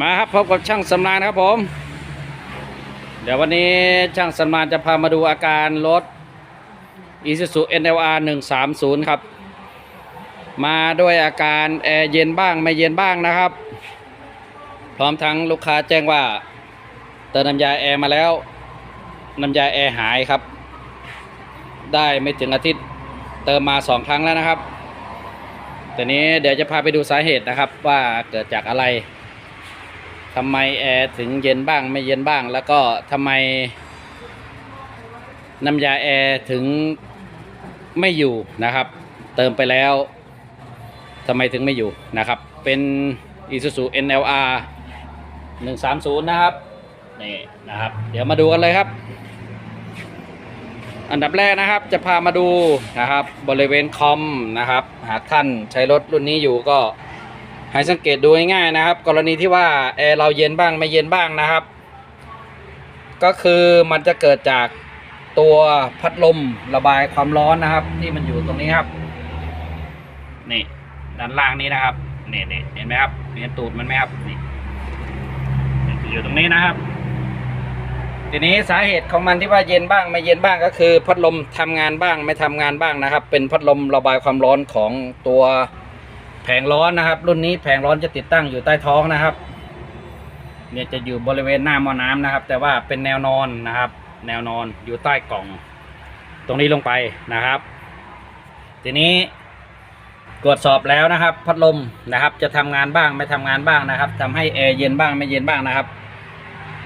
มาครับพบกับช่างสำนานครับผม เดี๋ยววันนี้ช่างสำนานจะพามาดูอาการรถ Isuzu NLR 130 ครับ มาด้วยอาการแอร์เย็นบ้างไม่เย็นบ้างนะครับ พร้อมทั้งลูกค้าแจ้งว่าเติมน้ำยาแอร์มาแล้ว น้ำยาแอร์หายครับ ได้ไม่ถึงอาทิตย์เติมมาสองครั้งแล้วนะครับแต่นี้เดี๋ยวจะพาไปดูสาเหตุนะครับว่าเกิดจากอะไร ทำไมแอร์ถึงเย็นบ้างไม่เย็นบ้าง แล้วก็ทำไมน้ำยาแอร์ถึงไม่อยู่นะครับ เติมไปแล้วทำไมถึงไม่อยู่นะครับ เป็น Isuzu NLR 130 นะครับนี่นะครับ เดี๋ยวมาดูกันเลยครับ อันดับแรกนะครับจะพามาดูนะครับ บริเวณคอมนะครับ หากท่านใช้รถรุ่นนี้อยู่ก็ ให้สังเกตดูง่ายๆนะครับ กรณีที่ว่าแอร์เราเย็นบ้างไม่เย็นบ้างนะครับ ก็คือมันจะเกิดจากตัวพัดลมระบายความร้อนนะครับ ที่มันอยู่ตรงนี้ครับนี่ด้านล่างนี้นะครับนี่นี่เห็นไหมครับเห็นตูดมันไหมครับนี่อยู่ตรงนี้นะครับ ทีนี้สาเหตุของมันที่ว่าเย็นบ้างไม่เย็นบ้างก็คือ พัดลมทำงานบ้างไม่ทำงานบ้างนะครับ เป็นพัดลมระบายความร้อนของตัว แผงร้อนนะครับ รุ่นนี้แผงร้อนจะติดตั้งอยู่ใต้ท้องนะครับ เนี่ยจะอยู่บริเวณหน้าหม้อน้ำนะครับ แต่ว่าเป็นแนวนอนนะครับ แนวนอนอยู่ใต้กล่อง ตรงนี้ลงไปนะครับ ทีนี้ตรวจสอบแล้วนะครับ พัดลมนะครับ จะทำงานบ้างไม่ทำงานบ้างนะครับทำให้แอร์เย็นบ้างไม่เย็นบ้างนะครับ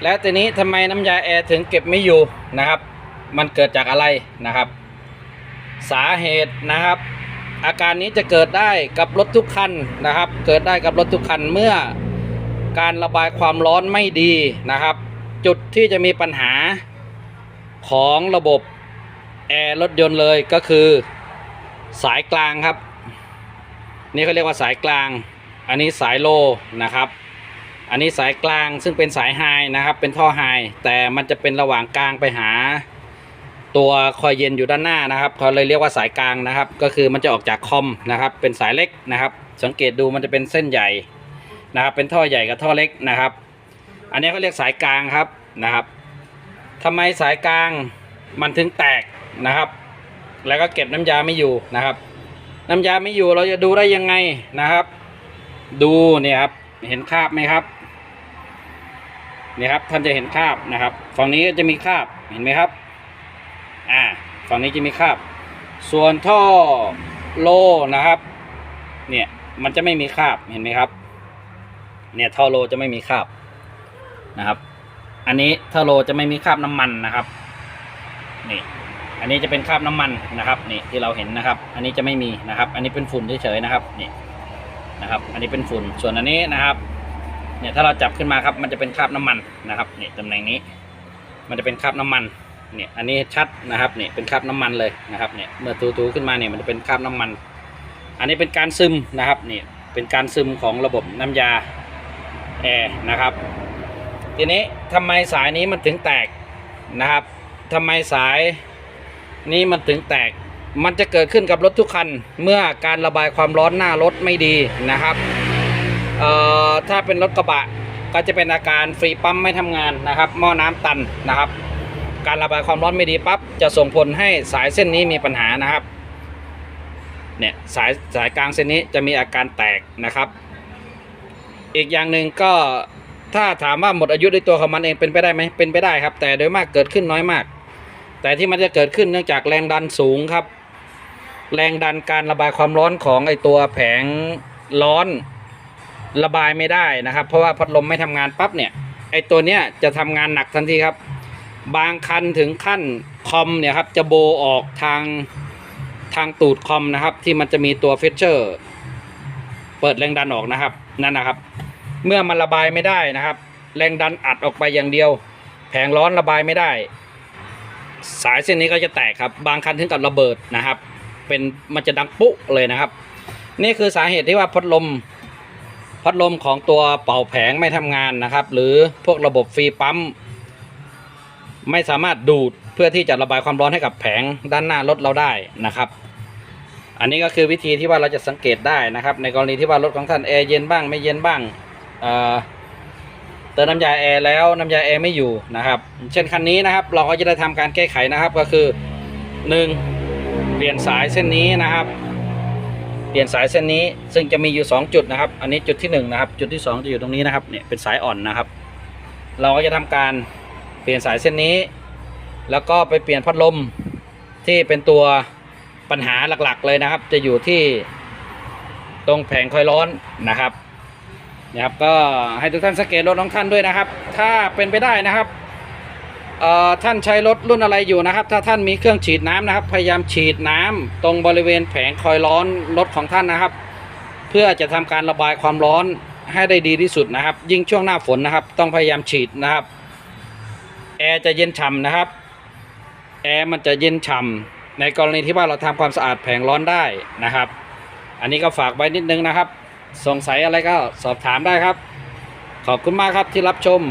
แล้วทีนี้ทำไมน้ำยาแอร์ถึงเก็บไม่อยู่นะครับ มันเกิดจากอะไรนะครับ สาเหตุนะครับ อาการนี้จะเกิดได้กับรถทุกคันนะครับ เกิดได้กับรถทุกคันเมื่อการระบายความร้อนไม่ดีนะครับ จุดที่จะมีปัญหาของระบบแอร์รถยนต์เลยก็คือสายกลางครับ นี่เขาเรียกว่าสายกลาง อันนี้สายโลนะครับ อันนี้สายกลางซึ่งเป็นสายไฮนะครับ เป็นท่อไฮแต่มันจะเป็นระหว่างกลางไปหา ตัวคอยเย็นอยู่ด้านหน้านะครับเขาเลยเรียกว่าสายกลางนะครับ ก็คือมันจะออกจากคอมนะครับ เป็นสายเล็กนะครับ สังเกตดูมันจะเป็นเส้นใหญ่นะครับ เป็นท่อใหญ่กับท่อเล็กนะครับ อันนี้เขาเรียกสายกลางครับนะครับทำไมสายกลางมันถึงแตกนะครับ แล้วก็เก็บน้ำยาไม่อยู่นะครับ น้ำยาไม่อยู่เราจะดูได้ยังไงนะครับ ดูเนี่ยครับเห็นคราบไหมครับเนี่ยครับท่านจะเห็นคราบนะครับฝั่งนี้ก็จะมีคราบเห็นไหมครับ ฝั่งนี้จะมีคราบ ส่วนท่อโลนะครับ เนี่ยมันจะไม่มีคราบเห็นไหมครับ เนี่ยท่อโลจะไม่มีคราบนะครับ อันนี้ท่อโลจะไม่มีคราบน้ำมันนะครับ นี่ อันนี้จะเป็นคราบน้ำมันนะครับนี่ที่เราเห็นนะครับ อันนี้จะไม่มีนะครับ อันนี้เป็นฝุ่นเฉยๆนะครับนี่นะครับ อันนี้เป็นฝุ่นส่วนอันนี้นะครับ เนี่ยถ้าเราจับขึ้นมาครับ มันจะเป็นคราบน้ำมันนะครับนี่ตำแหน่งนี้ มันจะเป็นคราบน้ำมัน เนี่ยอันนี้ชัดนะครับเนี่ยเป็นคราบน้ำมันเลยนะครับเนี่ยเมื่อทูๆขึ้นมาเนี่ยมันจะเป็นคราบน้ำมัน อันนี้เป็นการซึมนะครับเนี่ยเป็นการซึมของระบบน้ำยาแอร์นะครับ ทีนี้ทำไมสายนี้มันถึงแตกนะครับทำไมสายนี้มันถึงแตก มันจะเกิดขึ้นกับรถทุกคัน เมื่อการระบายความร้อนหน้ารถไม่ดีนะครับเอ่อถ้าเป็นรถกระบะก็จะเป็นอาการฟรีปั๊มไม่ทำงานนะครับ หม้อน้ำตันนะครับ การระบายความร้อนไม่ดีปั๊บจะส่งผลให้สายเส้นนี้มีปัญหานะครับเนี่ยสายสายกลางเส้นนี้จะมีอาการแตกนะครับ อีกอย่างหนึ่งก็ถ้าถามว่าหมดอายุในตัวของมันเองเป็นไปได้ไหมเป็นไปได้ครับ แต่โดยมากเกิดขึ้นน้อยมาก แต่ที่มันจะเกิดขึ้นเนื่องจากแรงดันสูงครับ แรงดันการระบายความร้อนของไอตัวแผงร้อนระบายไม่ได้นะครับ เพราะว่าพัดลมไม่ทำงานปั๊บเนี่ยไอตัวเนี้ยจะทำงานหนักทันทีครับ บางคันถึงขั้นคอมเนี่ยครับจะโบออกทางทางตูดคอมนะครับ ที่มันจะมีตัวเฟชเชอร์ เปิดแรงดันออกนะครับนั่นนะครับ เมื่อมันระบายไม่ได้นะครับ แรงดันอัดออกไปอย่างเดียว แผงร้อนระบายไม่ได้ สายเส้นนี้ก็จะแตกครับ บางคันถึงกับระเบิดนะครับ เป็นมันจะดังปุ๊เลยนะครับ นี่คือสาเหตุที่ว่าพัดลมพัดลมของตัวเป่าแผงไม่ทำงานนะครับ หรือพวกระบบฟรีปั๊ม ไม่สามารถดูดเพื่อที่จะระบายความร้อนให้กับแผงด้านหน้ารถเราได้นะครับ อันนี้ก็คือวิธีที่ว่าเราจะสังเกตได้นะครับ ในกรณีที่ว่ารถของท่านแอร์เย็นบ้างไม่เย็นบ้างเเติมน้ำยาแอร์แล้วน้ำยาแอร์ไม่อยู่นะครับ เช่นคันนี้นะครับ เราก็จะได้ทำการแก้ไขนะครับก็คือ 1. เปลี่ยนสายเส้นนี้นะครับ เปลี่ยนสายเส้นนี้ซึ่งจะมีอยู่ 2 จุดนะครับ อันนี้จุดที่1นะครับจุดที่ 2 จะอยู่ตรงนี้นะครับเนี่ยเป็นสายอ่อนนะครับ เราก็จะทำการ ปลี่ยนสายเส้นนี้ แล้วก็ไปเปลี่ยนพัดลมที่เป็นตัวปัญหาหลักๆเลยนะครับ จะอยู่ที่ตรงแผงคอยร้อนนะครับนะครับก็ให้ทุกท่านสังเกตรถของท่านด้วยนะครับ ถ้าเป็นไปได้นะครับเอ่อท่านใช้รถรุ่นอะไรอยู่นะครับ ถ้าท่านมีเครื่องฉีดน้ำนะครับ พยายามฉีดน้ำตรงบริเวณแผงคอยร้อนรถของท่านนะครับ เพื่อจะทำการระบายความร้อนให้ได้ดีที่สุดนะครับ ยิ่งช่วงหน้าฝนนะครับ ต้องพยายามฉีดนะครับ แอร์จะเย็นฉ่ำนะครับ แอร์มันจะเย็นฉ่ำในกรณีที่ว่าเราทำความสะอาดแผงร้อนได้นะครับ อันนี้ก็ฝากไว้นิดนึงนะครับ สงสัยอะไรก็สอบถามได้ครับ ขอบคุณมากครับที่รับชม